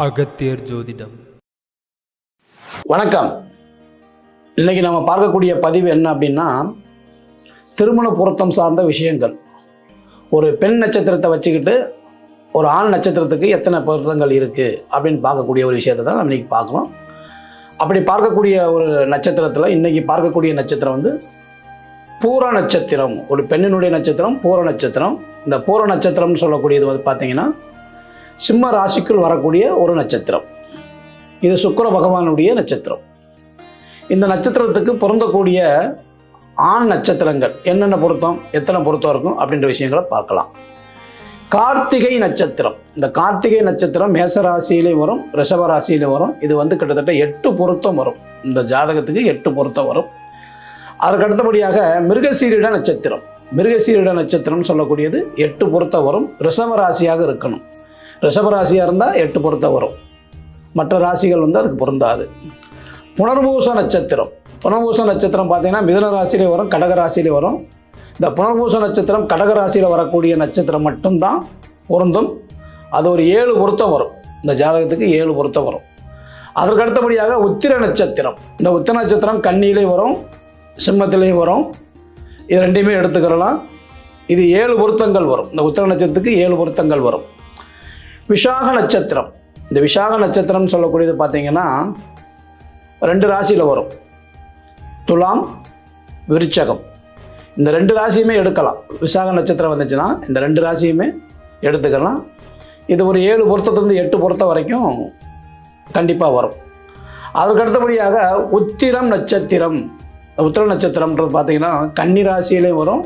அகத்தியர் ஜோதிடம். வணக்கம். இன்னைக்கு நம்ம பார்க்கக்கூடிய பதிவு என்ன அப்படின்னா திருமண பொருத்தம் சார்ந்த விஷயங்கள். ஒரு பெண் நட்சத்திரத்தை வச்சுக்கிட்டு ஒரு ஆண் நட்சத்திரத்துக்கு எத்தனை பொருத்தங்கள் இருக்குது அப்படின்னு பார்க்கக்கூடிய ஒரு விஷயத்தை தான் நம்ம இன்னைக்கு பார்க்குறோம் அப்படி பார்க்கக்கூடிய ஒரு நட்சத்திரத்தில் இன்னைக்கு பார்க்கக்கூடிய நட்சத்திரம் வந்து பூர நட்சத்திரம். ஒரு பெண்ணினுடைய நட்சத்திரம் பூர நட்சத்திரம். இந்த பூர நட்சத்திரம்னு சொல்லக்கூடியது வந்து பார்த்தீங்கன்னா சிம்ம ராசிக்குள் வரக்கூடிய ஒரு நட்சத்திரம். இது சுக்கர பகவானுடைய நட்சத்திரம். இந்த நட்சத்திரத்துக்கு பொருந்தக்கூடிய ஆண் நட்சத்திரங்கள் என்னென்ன பொருத்தம் எத்தனை பொருத்தம் இருக்கும் அப்படின்ற விஷயங்களை பார்க்கலாம். கார்த்திகை நட்சத்திரம். இந்த கார்த்திகை நட்சத்திரம் மேச ராசியிலே வரும் ரிஷப ராசியிலே வரும். இது வந்து கிட்டத்தட்ட எட்டு பொருத்தம் வரும். இந்த ஜாதகத்துக்கு எட்டு பொருத்தம் வரும். அதற்கு அடுத்தபடியாக மிருகசீரிட நட்சத்திரம். மிருகசீரிட நட்சத்திரம்னு சொல்லக்கூடியது எட்டு பொருத்தம் வரும். ரிஷப ராசியாக இருக்கணும். ரிஷப ராசியாக இருந்தால் எட்டு பொருத்தம் வரும். மற்ற ராசிகள் வந்து அதுக்கு பொருந்தாது. புனர்பூச நட்சத்திரம். புனர்பூச நட்சத்திரம் பார்த்தீங்கன்னா மிதன ராசியிலே வரும் கடக ராசியிலே வரும். இந்த புனர்பூச நட்சத்திரம் கடக ராசியில் வரக்கூடிய நட்சத்திரம் மட்டும்தான் பொருந்தும். அது ஒரு ஏழு பொருத்தம் வரும். இந்த ஜாதகத்துக்கு ஏழு பொருத்தம் வரும். அதற்கு அடுத்தபடியாக உத்திர நட்சத்திரம். இந்த உத்திர நட்சத்திரம் கன்னியிலையும் வரும் சிம்மத்திலையும் வரும். இது ரெண்டையுமே எடுத்துக்கிறலாம் இது ஏழு பொருத்தங்கள் வரும். இந்த உத்திர நட்சத்திரத்துக்கு ஏழு பொருத்தங்கள் வரும். விஷாக நட்சத்திரம். இந்த விஷாக நட்சத்திரம்னு சொல்லக்கூடியது பார்த்தீங்கன்னா ரெண்டு ராசியில் வரும். துலாம் விருச்சகம். இந்த ரெண்டு ராசியுமே எடுக்கலாம். விசாக நட்சத்திரம் வந்துச்சுன்னா இந்த ரெண்டு ராசியுமே எடுத்துக்கலாம். இது ஒரு ஏழு பொருத்தத்துலேருந்து எட்டு பொருத்த வரைக்கும் கண்டிப்பாக வரும். அதற்கு அடுத்தபடியாக உத்திரம் நட்சத்திரம். உத்திர நட்சத்திரம்ன்றது பார்த்தீங்கன்னா கன்னி ராசியிலையும் வரும்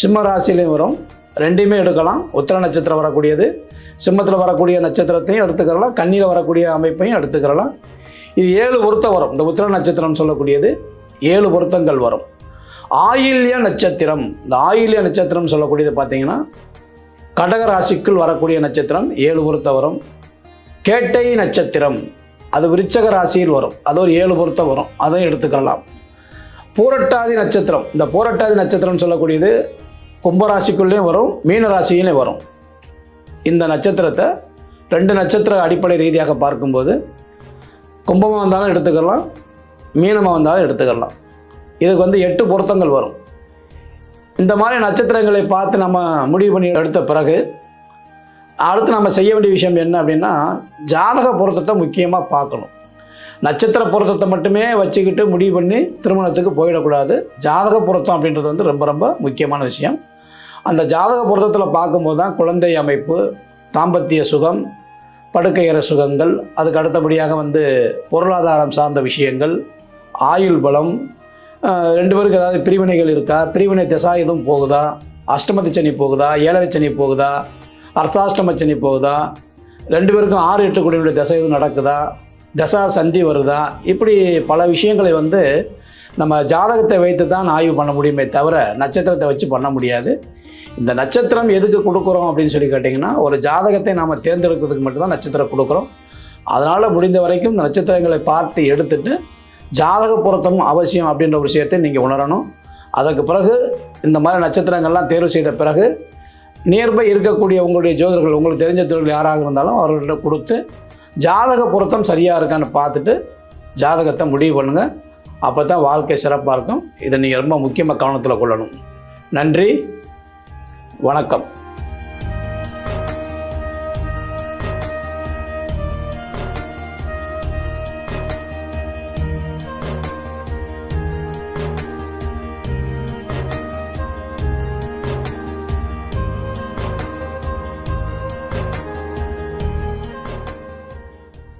சிம்ம ராசியிலையும் வரும். ரெண்டையுமே எடுக்கலாம். உத்திர நட்சத்திரம் வரக்கூடியது. சிம்மத்தில் வரக்கூடிய நட்சத்திரத்தையும் எடுத்துக்கிறலாம் கண்ணியில் வரக்கூடிய அமைப்பையும் எடுத்துக்கிறலாம். இது ஏழு பொருத்தம் வரும். இந்த உத்திர நட்சத்திரம் சொல்லக்கூடியது ஏழு பொருத்தங்கள் வரும். ஆயில்ய நட்சத்திரம். இந்த ஆயில்ய நட்சத்திரம் சொல்லக்கூடியது பார்த்தீங்கன்னா கடக ராசிக்குள் வரக்கூடிய நட்சத்திரம் ஏழு பொருத்தம் வரும். கேட்டை நட்சத்திரம். அது விருச்சக ராசியில் வரும். அது ஒரு ஏழு பொருத்தம் வரும். அதையும் எடுத்துக்கலாம் பூரட்டாதி நட்சத்திரம். இந்த பூரட்டாதி நட்சத்திரம் சொல்லக்கூடியது கும்பராசிக்குள்ளேயும் வரும் மீன ராசியிலையும் வரும். இந்த நட்சத்திரத்தை ரெண்டு நட்சத்திர அடிப்படை ரீதியாக பார்க்கும்போது கும்பமாக வந்தாலும் எடுத்துக்கலாம் மீனமாக வந்தாலும் எடுத்துக்கலாம். இதுக்கு வந்து எட்டு பொருத்தங்கள் வரும். இந்த மாதிரி நட்சத்திரங்களை பார்த்து நம்ம முடிவு பண்ணி எடுத்த பிறகு அடுத்து நம்ம செய்ய வேண்டிய விஷயம் என்ன அப்படின்னா ஜாதக பொருத்தத்தை முக்கியமாக பார்க்கணும். நட்சத்திர பொருத்தத்தை மட்டுமே வச்சுக்கிட்டு முடிவு பண்ணி திருமணத்துக்கு போயிடக்கூடாது. ஜாதக பொருத்தம் அப்படின்றது வந்து ரொம்ப ரொம்ப முக்கியமான விஷயம். அந்த ஜாதக பொருத்தத்தில் பார்க்கும்போது தான் குழந்தை அமைப்பு தாம்பத்திய சுகம் படுக்கையற சுகங்கள் அதுக்கு அடுத்தபடியாக வந்து பொருளாதாரம் சார்ந்த விஷயங்கள் ஆயுள் பலம் ரெண்டு பேருக்கு ஏதாவது பிரிவினைகள் இருக்கா? பிரிவினை திசா எதுவும் போகுதா? அஷ்டமதி சனி போகுதா? ஏழரை சனி போகுதா? அர்த்தாஷ்டம சனி போகுதா? ரெண்டு பேருக்கும் ஆறு எட்டு குடியுடைய திசை எதுவும் நடக்குதா? தசா சந்தி வருதா? இப்படி பல விஷயங்களை வந்து நம்ம ஜாதகத்தை வைத்து தான் ஆய்வு பண்ண முடியுமே தவிர நட்சத்திரத்தை வச்சு பண்ண முடியாது. இந்த நட்சத்திரம் எதுக்கு கொடுக்குறோம் அப்படின்னு சொல்லி கேட்டிங்கன்னா ஒரு ஜாதகத்தை நாம் தேர்ந்தெடுக்கிறதுக்கு மட்டும்தான் நட்சத்திரம் கொடுக்குறோம். அதனால் முடிந்த வரைக்கும் இந்த நட்சத்திரங்களை பார்த்து எடுத்துட்டு ஜாதக பொருத்தம் அவசியம் அப்படின்ற ஒரு விஷயத்தை நீங்கள் உணரணும். அதற்கு பிறகு இந்த மாதிரி நட்சத்திரங்கள்லாம் தேர்வு செய்த பிறகு நியர்பை இருக்கக்கூடிய உங்களுடைய ஜோதர்கள் உங்களுக்கு தெரிஞ்ச தொழில் யாராக இருந்தாலும் அவர்கள்ட்ட கொடுத்து ஜாதக பொருத்தம் சரியாக இருக்கான்னு பார்த்துட்டு ஜாதகத்தை முடிவு பண்ணுங்கள் அப்போ தான் வாழ்க்கை சிறப்பாக இருக்கும். இதை நீங்கள் ரொம்ப முக்கியமாக கவனத்தில் கொள்ளணும். நன்றி. வணக்கம்.